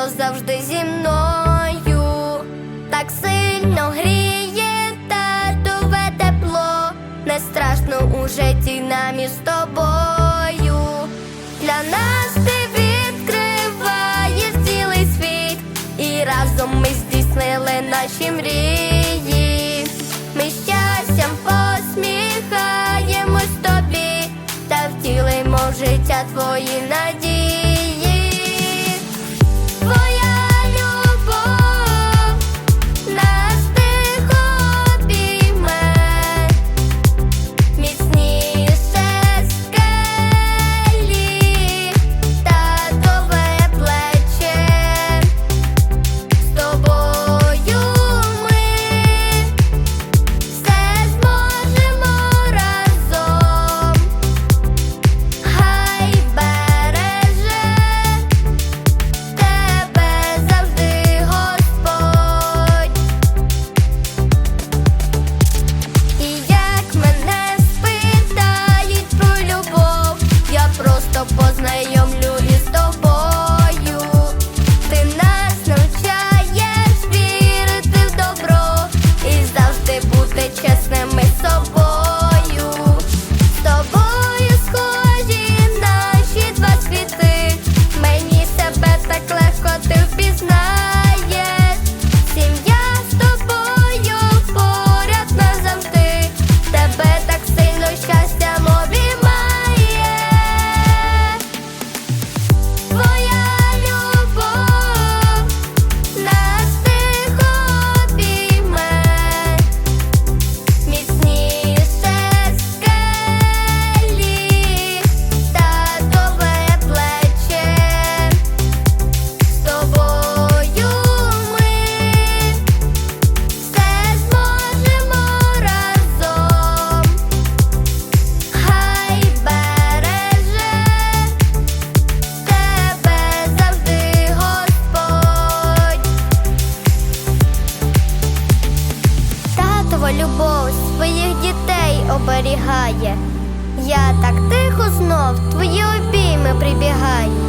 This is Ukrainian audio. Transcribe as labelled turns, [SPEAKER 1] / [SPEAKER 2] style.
[SPEAKER 1] що завжди зі мною так сильно гріє та татове тепло, не страшно у житті нам із тобою. Для нас ти відкриваєш цілий світ, і разом ми здійснили наші мрії. Ми щастям посміхаємось тобі, та втілимо в життя твої надії. Любов своїх дітей оберігає. Я так тихо знов твої обійми прибігаю.